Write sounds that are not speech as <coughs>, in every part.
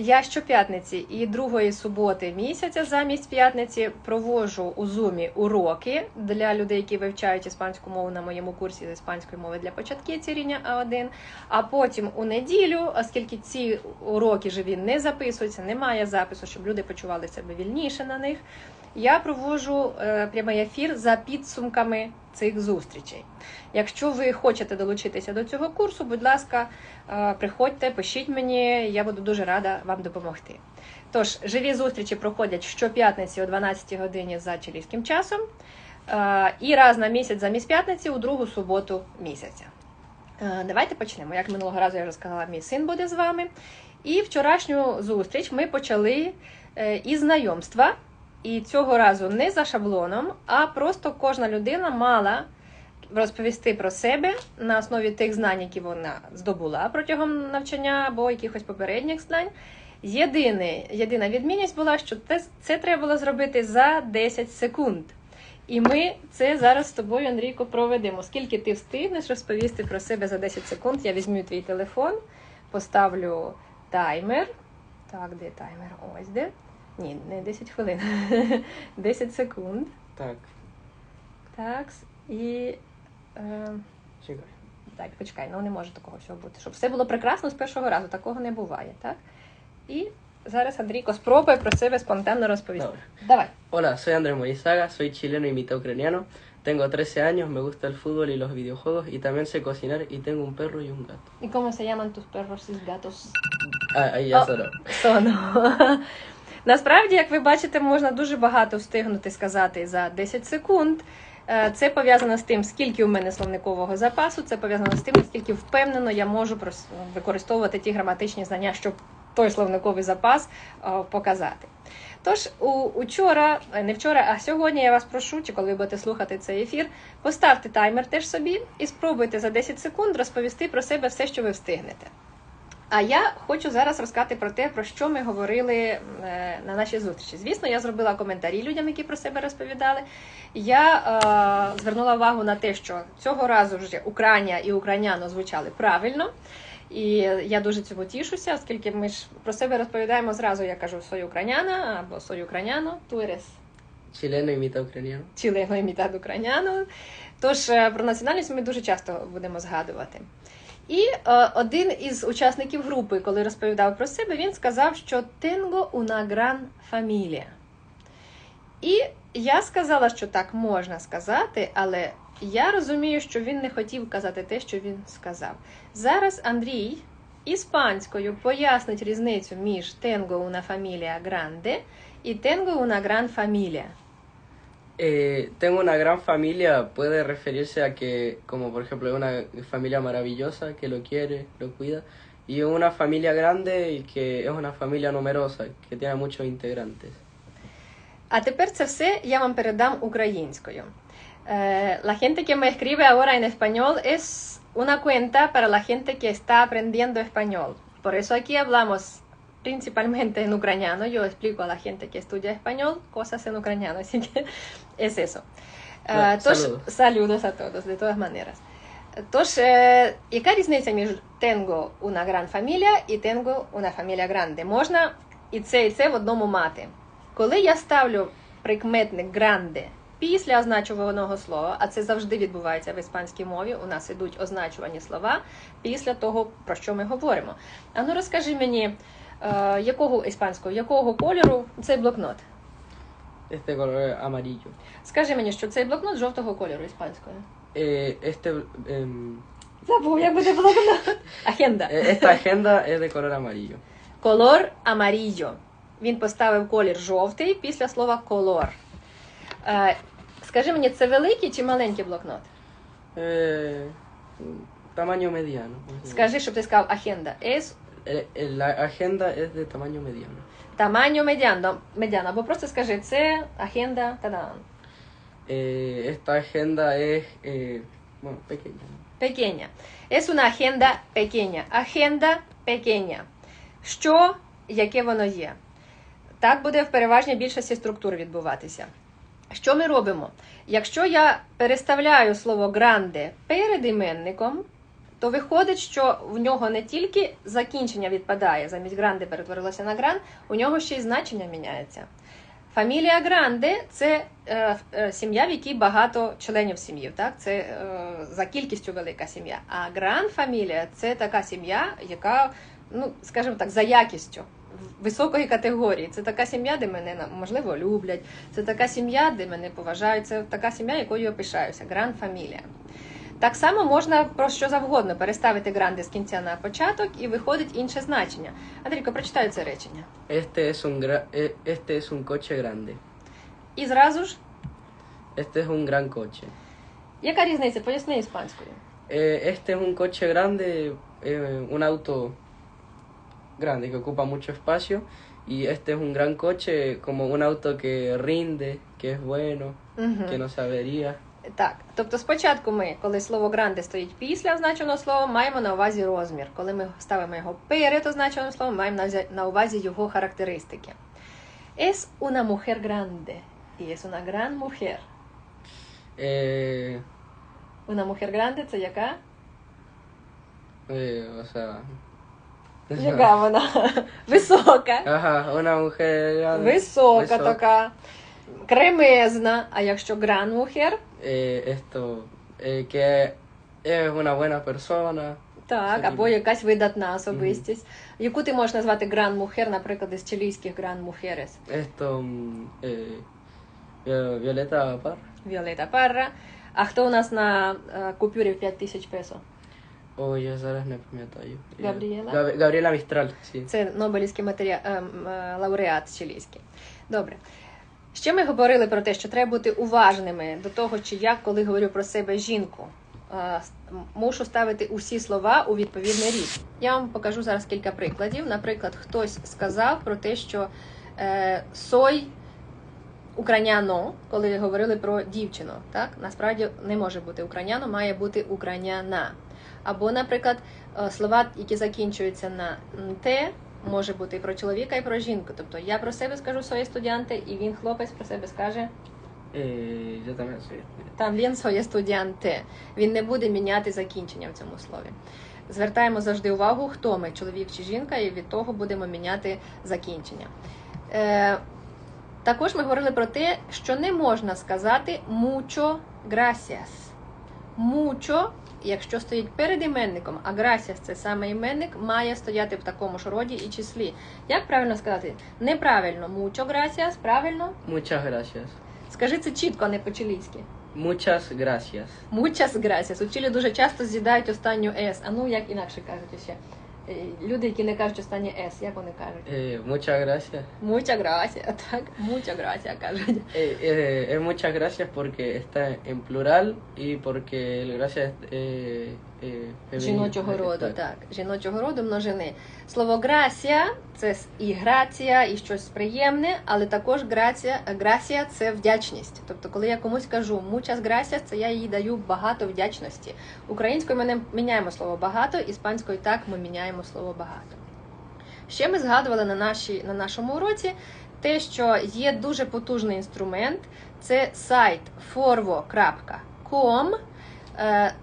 Я щоп'ятниці і другої суботи місяця замість п'ятниці провожу у зумі уроки для людей, які вивчають іспанську мову на моєму курсі з іспанської мови для початківців рівня А1. А потім у неділю, оскільки ці уроки живі не записуються, немає запису, щоб люди почували себе вільніше на них. Я проводжу е, прямий ефір за підсумками цих зустрічей. Якщо ви хочете долучитися до цього курсу, будь ласка, е, приходьте, пишіть мені, я буду дуже рада вам допомогти. Тож, живі зустрічі проходять щоп'ятниці о 12 годині за чилійським часом, е, і раз на місяць замість п'ятниці у другу суботу місяця. Давайте почнемо. Як минулого разу я вже сказала, мій син буде з вами. І вчорашню зустріч ми почали із знайомства. І цього разу не за шаблоном, а просто кожна людина мала розповісти про себе на основі тих знань, які вона здобула протягом навчання або якихось попередніх знань. Єдине, єдина відмінність була, що це, це треба було зробити за 10 секунд. І ми це зараз з тобою, Андрійко, проведемо. Скільки ти встигнеш розповісти про себе за 10 секунд? Я візьму твій телефон, поставлю таймер. Так, де таймер? Ось де. Ні, не 10 хвилин. <laughs> 10 секунд. Так, Так. І. Е, чекай. так, почекай, ну не може такого всього бути. Щоб все було прекрасно з першого разу, такого не буває, так? І зараз Андрійко спробує про себе спонтанно розповісти. Добре. Давай. Hola, soy Andrés Moizaga, soy chileno y mitad ucraniano. Tengo 13 años, me gusta el fútbol y los videojuegos y también sé cocinar y tengo un perro y un gato. ¿Y cómo se llaman tus perros y gatos? Ah, ahí ya Oh. solo. <laughs> Соно. Насправді, як ви бачите, можна дуже багато встигнути сказати за 10 секунд. Е, Це пов'язано з тим, скільки у мене словникового запасу, це пов'язано з тим, наскільки впевнено я можу використовувати ті граматичні знання, щоб той словниковий запас е, показати. Тож, учора, е, не вчора, а сьогодні я вас прошу, чи коли ви будете слухати цей ефір, поставте таймер теж собі і спробуйте за 10 секунд розповісти про себе все, що ви встигнете. А я хочу зараз розказати про те, про що ми говорили е, на нашій зустрічі. Звісно, я зробила коментарі людям, які про себе розповідали. Я е, звернула увагу на те, що цього разу вже Україна і Україняно звучали правильно. І я дуже цьому тішуся, оскільки ми ж про себе розповідаємо зразу. Я кажу «Soy україняна або «Soy україняно», «Tú eres Chileno y mitad ucraniano. чилено імітат україняно. Тож е, про національність ми дуже часто будемо згадувати. І е, один із учасників групи, коли розповідав про себе, він сказав, що «Tengo una gran familia». І я сказала, що так можна сказати, але я розумію, що він не хотів казати те, що він сказав. Зараз Андрій іспанською пояснить різницю між «Tengo una familia grande» і «Tengo una gran familia». Eh, tengo una gran familia, puede referirse a que, como por ejemplo, una familia maravillosa que lo quiere, lo cuida, y una familia grande y que es una familia numerosa, que tiene muchos integrantes. А тепер це все я вам передам українською. Eh, la gente que me escribe ahora en español es una cuenta para la gente que está aprendiendo español. Por eso aquí hablamos principalmente en ucraniano. Yo explico a la gente que estudia español cosas en ucraniano, <laughs> así que es eso. Е, Так, Тож, saludos. saludos a todos, de todas maneras. Тож, яка різниця між tengo una gran familia і tengo una familia grande? Можна і це, і це в одному мати. Коли я ставлю прикметник grande після означуваного слова, а це завжди відбувається в іспанській мові, у нас ідуть означувані слова після того, про що ми говоримо. А ну розкажи мені, е, якого іспанського, якого кольору цей блокнот? Este color amarillo. Скажи мені, що цей блокнот жовтого кольору іспанською. Eh, este, em, Забув, як буде блокнот. Агенда. eh, esta agenda es de color amarillo. Колор амарійо. Він поставив колір жовтий після слова колор. Е, скажи мені, це великий чи маленький блокнот? Eh, tamaño mediano. Скажи, щоб ти сказав агенда. Es la agenda es de tamaño mediano. tamaño mediano, mediano. Або просто скажи, це агенда тадан. Eh, esta agenda es, eh, bueno, pequeña. Pequeña. Es una agenda pequeña. Агенда pequeña. Що, яке воно є? Так буде в переважній більшості структур відбуватися. Що ми робимо? Якщо я переставляю слово гранде перед іменником, то виходить, що в нього не тільки закінчення відпадає, замість гранде перетворилося на гран, у нього ще й значення міняється. Фамілія Гранде це е, е, сім'я, в якій багато членів сім'ї. Так? Це е, за кількістю велика сім'я. А гран фамілія це така сім'я, яка, ну, скажімо так, за якістю високої категорії. Це така сім'я, де мене можливо люблять. Це така сім'я, де мене поважають. Це така сім'я, якою я пишаюся. Гран фамілія. Так само можна про що завгодно переставити гранди з кінця на початок і виходить інше значення. Андрійко, прочитаю це речення. Este es un, gra- eh, este es un coche grande. І зразу ж, Este es un gran coche. яка різниця? Поясни іспанською. Eh, este es un coche grande, eh, un auto grande que ocupa mucho espacio. Y este es un gran coche, como un auto que rinde, que es bueno, Угу. que no se avería. Так, тобто спочатку ми, коли слово гранде стоїть після означеного слова, маємо на увазі розмір. Коли ми ставимо його перед означеним словом, маємо на увазі- його характеристики. Es una mujer grande. Y es una gran mujer. Eh, Una mujer grande це яка? eh, o sea... Яка вона? <laughs> Висока. Ajá, una mujer grande. Висока. така. Кремезна. А якщо мухер, Eh, esto, eh, que es una buena persona. так, або якась видатна особистість. Яку ти можеш назвати гран мухер, наприклад, із чилійських гран мухерес? Esto, mm, eh, Violeta. Віолета Парра. А хто у нас на е, купюрі в 5 тисяч песо? Ой, я зараз не пам'ятаю. Gabriela? Gab- Gabriela Mistral, sí. Це Нобелівський матеріа... е, м, е, лауреат чилійський. Добре. Ще ми говорили про те, що треба бути уважними до того, чи я, коли говорю про себе жінку, мушу ставити усі слова у відповідний рід. Я вам покажу зараз кілька прикладів. Наприклад, хтось сказав про те, що е, сой украняно, коли говорили про дівчину. Так? Насправді не може бути украняно, має бути украняна. Або, наприклад, е, слова, які закінчуються на те, може бути і про чоловіка, і про жінку. Тобто я про себе скажу своє студіанти, і він, хлопець, про себе скаже yo también soy. там він своє студіанте. Він не буде міняти закінчення в цьому слові. Звертаємо завжди увагу, хто ми, чоловік чи жінка, і від того будемо міняти закінчення. Е, також ми говорили про те, що не можна сказати mucho gracias. Mucho, якщо стоїть перед іменником, а gracias – це саме іменник, має стояти в такому ж роді і числі. Як правильно сказати? Неправильно. мучо gracias, правильно? Muchas gracias. Скажи це чітко, а не по-чилійськи. Muchas gracias. Muchas gracias. У Чилі дуже часто з'їдають останню S. А ну як інакше кажуть ще. Е, Люди, які не кажуть останнє S, як вони кажуть? Eh, muchas gracias. Muchas gracias, так? Muchas gracias, кажуть. Eh, eh, es muchas gracias porque está en plural y porque el gracias es eh, Жіночого роду, Так. так. Жіночого роду множини. Слово грація це і грація, і щось приємне, але також грація, грація це вдячність. Тобто, коли я комусь кажу muchas gracias, це я їй даю багато вдячності. Українською ми не міняємо слово багато, іспанською так ми міняємо слово багато. Ще ми згадували на, нашій, на нашому уроці те, що є дуже потужний інструмент це сайт forvo.com, е,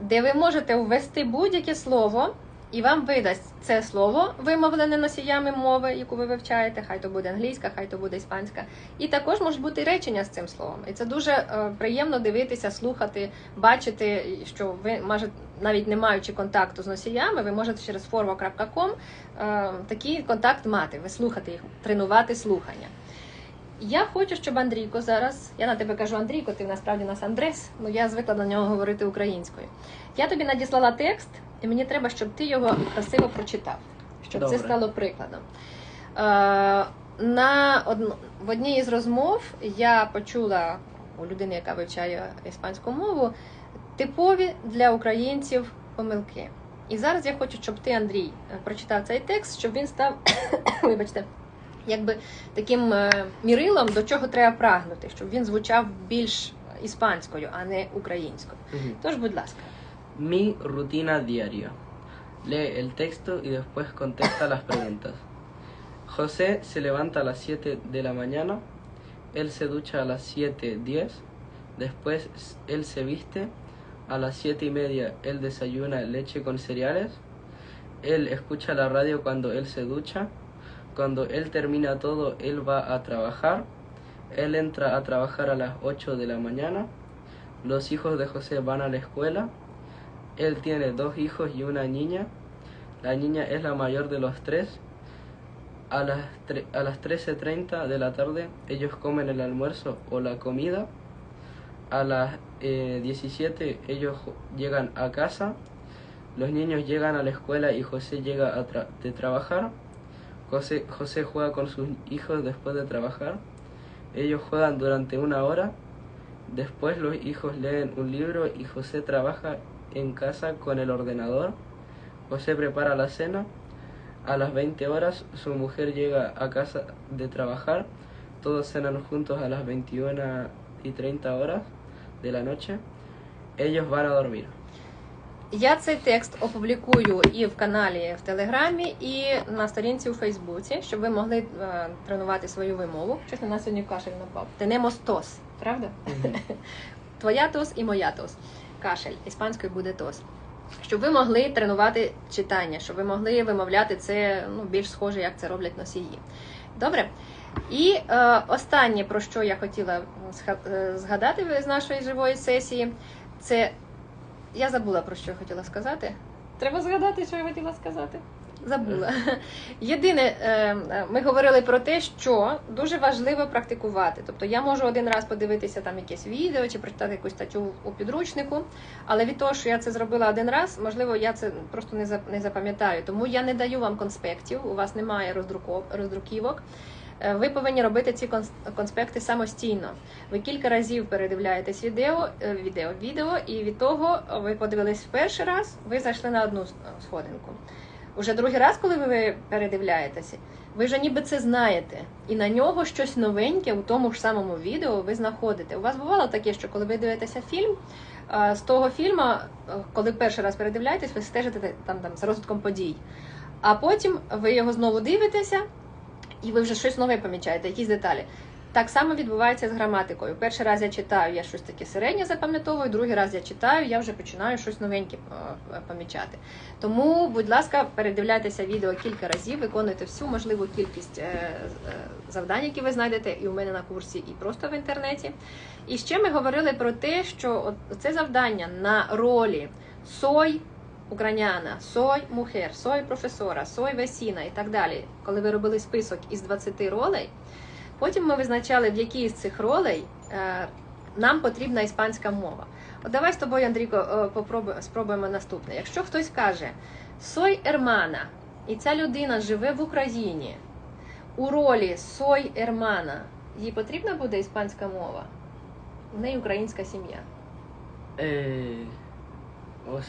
де ви можете ввести будь-яке слово, і вам видасть це слово, вимовлене носіями мови, яку ви вивчаєте, хай то буде англійська, хай то буде іспанська. І також можуть бути речення з цим словом. І це дуже е, приємно дивитися, слухати, бачити, що ви може, навіть не маючи контакту з носіями, ви можете через forvo.com е, такий контакт мати, ви слухати їх, тренувати слухання. Я хочу, щоб Андрійко зараз, я на тебе кажу Андрійко, ти насправді у нас Андрес, ну я звикла на нього говорити українською. Я тобі надіслала текст, і мені треба, щоб ти його красиво прочитав, щоб Добре. це стало прикладом. Е, на одну, в одній із розмов я почула у людини, яка вивчає іспанську мову, типові для українців помилки. І зараз я хочу, щоб ти, Андрій, прочитав цей текст, щоб він став, <coughs> вибачте, якби таким е, мірилом, до чого треба прагнути, щоб він звучав більш іспанською, а не українською. Ujú. Тож, будь ласка. Mi rutina diaria. Lee el texto y después contesta las preguntas. José se levanta a las 7 de la mañana. Él se ducha a las 7.10. Después él se viste, a las siete y media él desayuna leche con cereales. Él escucha la radio cuando él se ducha. cuando él termina todo, él va a trabajar. Él entra a trabajar a las 8 de la mañana. Los hijos de José van a la escuela. Él tiene dos hijos y una niña. La niña es la mayor de los tres. A las, las 13.30 de la tarde ellos comen el almuerzo o la comida. A las eh, 17 ellos llegan a casa. Los niños llegan a la escuela y José llega a de trabajar. José, José juega con sus hijos después de trabajar. Ellos juegan durante una hora. Después los hijos leen un libro y José trabaja en casa con el ordenador. José prepara la cena. A las 20 horas su mujer llega a casa de trabajar. Todos cenan juntos a las 21 y 30 horas de la noche. Ellos van a dormir. Я цей текст опублікую і в каналі в Телеграмі, і на сторінці у Фейсбуці, щоб ви могли е, тренувати свою вимову. Щось на нас сьогодні кашель напав. Тенемос тос, правда? <laughs> Твоя тос і моя тос. Кашель. Іспанською буде тос. Щоб ви могли тренувати читання, щоб ви могли вимовляти це ну, більш схоже, як це роблять носії. Добре? І е, останнє, про що я хотіла е, згадати з нашої живої сесії, це я забула про що я хотіла сказати. Треба згадати, що я хотіла сказати. Забула. Єдине, е, е, ми говорили про те, що дуже важливо практикувати. Тобто я можу один раз подивитися там якесь відео чи прочитати якусь статтю у підручнику, але від того, що я це зробила один раз, можливо, я це просто не запам'ятаю. Тому я не даю вам конспектів, у вас немає роздруківок. Е, Ви повинні робити ці конс- конспекти самостійно. Ви кілька разів передивляєтесь відео, е, відео, відео, і від того ви подивились в перший раз, ви зайшли на одну сходинку. Уже другий раз, коли ви передивляєтеся, ви вже ніби це знаєте, і на нього щось новеньке у тому ж самому відео ви знаходите. У вас бувало таке, що коли ви дивитеся фільм, е, з того фільму, е, коли перший раз передивляєтесь, ви стежите там, там з розвитком подій. А потім ви його знову дивитеся, і ви вже щось нове помічаєте, якісь деталі. Так само відбувається з граматикою. Перший раз я читаю, я щось таке середнє запам'ятовую, другий раз я читаю, я вже починаю щось новеньке е, помічати. Тому, будь ласка, передивляйтеся відео кілька разів, виконуйте всю можливу кількість е, е, завдань, які ви знайдете і у мене на курсі, і просто в інтернеті. І ще ми говорили про те, що це завдання на ролі сой україняна, сой мухер, сой професора, сой весіна і так далі. Коли ви робили список із 20 ролей, потім ми визначали, в якій з цих ролей е, нам потрібна іспанська мова. От давай з тобою, Андрійко, е, спробуємо наступне. Якщо хтось каже сой ермана, і ця людина живе в Україні у ролі сой ермана, їй потрібна буде іспанська мова? В неї українська сім'я. Eh, o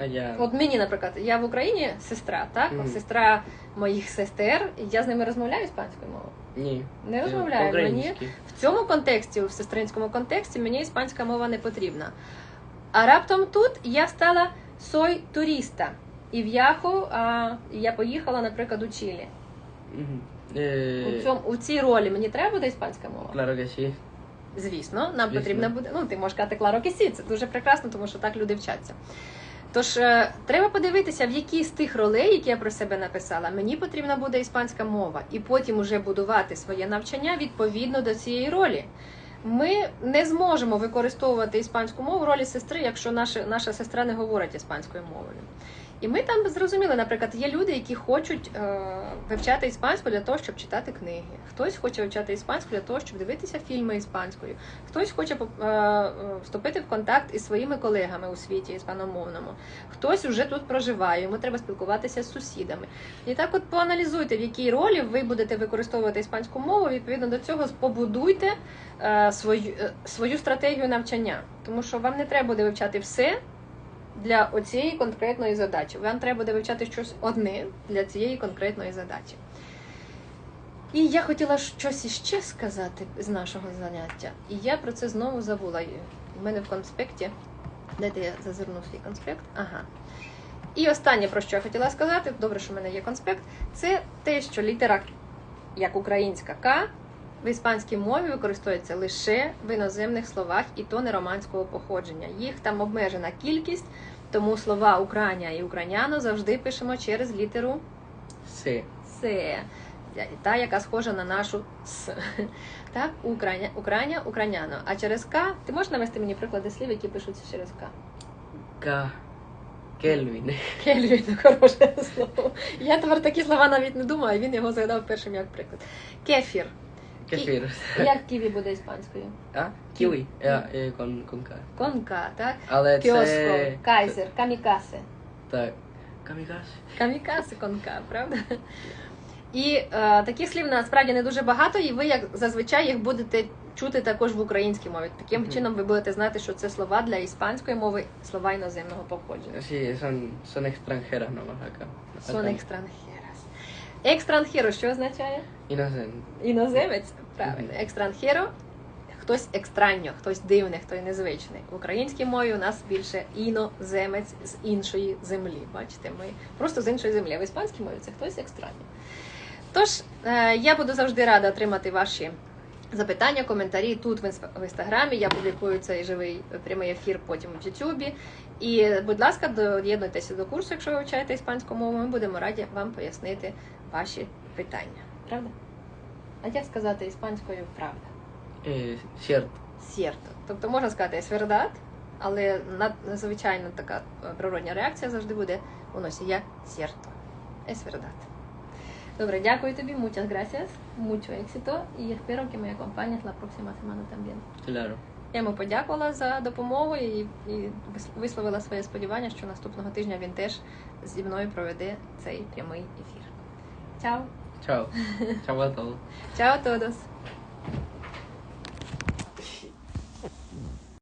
allá. От мені, наприклад, я в Україні сестра, так? Мгм. Сестра моїх сестер, і я з ними розмовляю іспанською мовою. Ні. Не розмовляю. Мені в цьому контексті, в сестринському контексті, мені іспанська мова не потрібна. А раптом тут я стала сой туриста. І в'яху а, я поїхала, наприклад, у Чилі. Ujú. У, цьому, у цій ролі мені треба буде іспанська мова? claro que sí. Звісно, нам Звісно. потрібно буде. Ну, ти можеш казати Кларо Кесі, це дуже прекрасно, тому що так люди вчаться. Тож е, треба подивитися, в які з тих ролей, які я про себе написала, мені потрібна буде іспанська мова, і потім уже будувати своє навчання відповідно до цієї ролі. Ми не зможемо використовувати іспанську мову в ролі сестри, якщо наша, наша сестра не говорить іспанською мовою. І ми там зрозуміли, наприклад, є люди, які хочуть е, вивчати іспанську для того, щоб читати книги. Хтось хоче вивчати іспанську для того, щоб дивитися фільми іспанською. Хтось хоче е, е, вступити в контакт із своїми колегами у світі іспаномовному. Хтось уже тут проживає, йому треба спілкуватися з сусідами. І так, от поаналізуйте, в якій ролі ви будете використовувати іспанську мову. Відповідно до цього побудуйте е, свою, е, свою стратегію навчання, тому що вам не треба буде вивчати все для оцієї конкретної задачі. Вам треба буде вивчати щось одне для цієї конкретної задачі. І я хотіла щось іще сказати з нашого заняття, і я про це знову забула. У мене в конспекті. Дайте я зазирну свій конспект. Ага. І останнє, про що я хотіла сказати, добре, що в мене є конспект, це те, що літера, як українська К, в іспанській мові використовується лише в іноземних словах, і то не романського походження. Їх там обмежена кількість, тому слова Україна і Україняно завжди пишемо через літеру Sí. С, та, яка схожа на нашу С. Так, Україна, Україна, Україняно. А через К ти можеш навести мені приклади слів, які пишуться через К? Ka. Kelvin. Кельвін, хороше слово. Я тепер такі слова навіть не думаю, а він його згадав першим як приклад. Кефір. Kefir. Як ківі буде іспанською? Eh, con, con K. Конка, так? Але Кіоско, це... кайзер, камікасе. Так. Kamikaze. Камікасе конка, правда? І е, таких слів насправді не дуже багато, і ви, як зазвичай, їх будете чути також в українській мові. Таким Мгм. чином ви будете знати, що це слова для іспанської мови, слова іноземного походження. Sí, son, son extranjeras nomás acá. Сон Acá. Екстранхеро що означає? Inocente. Іноземець, правильно. Екстранхеро хтось екстранньо, хтось дивний, хтось незвичний. В українській мові у нас більше іноземець з іншої землі. Бачите, ми просто з іншої землі. В іспанській мові це хтось екстранньо. Тож е, я буду завжди рада отримати ваші запитання, коментарі тут в в інстаграмі. Я публікую цей живий прямий ефір потім в Ютубі. І, будь ласка, доєднуйтеся до курсу, якщо ви вивчаєте іспанську мову. Ми будемо раді вам пояснити ваші питання. Правда? А як сказати іспанською правда? Eh, cierto. Сєрто. Тобто можна сказати «es але надзвичайно така е, природня реакція завжди буде у носія сєрто. Es verdad. Добре, дякую тобі, muchas gracias, mucho éxito y espero que me acompañes la próxima semana también. Claro. Я йому подякувала за допомогу і, і висловила своє сподівання, що наступного тижня він теж зі мною проведе цей прямий ефір. Chao. Chao. <laughs> Chao a todos. Chao a todos.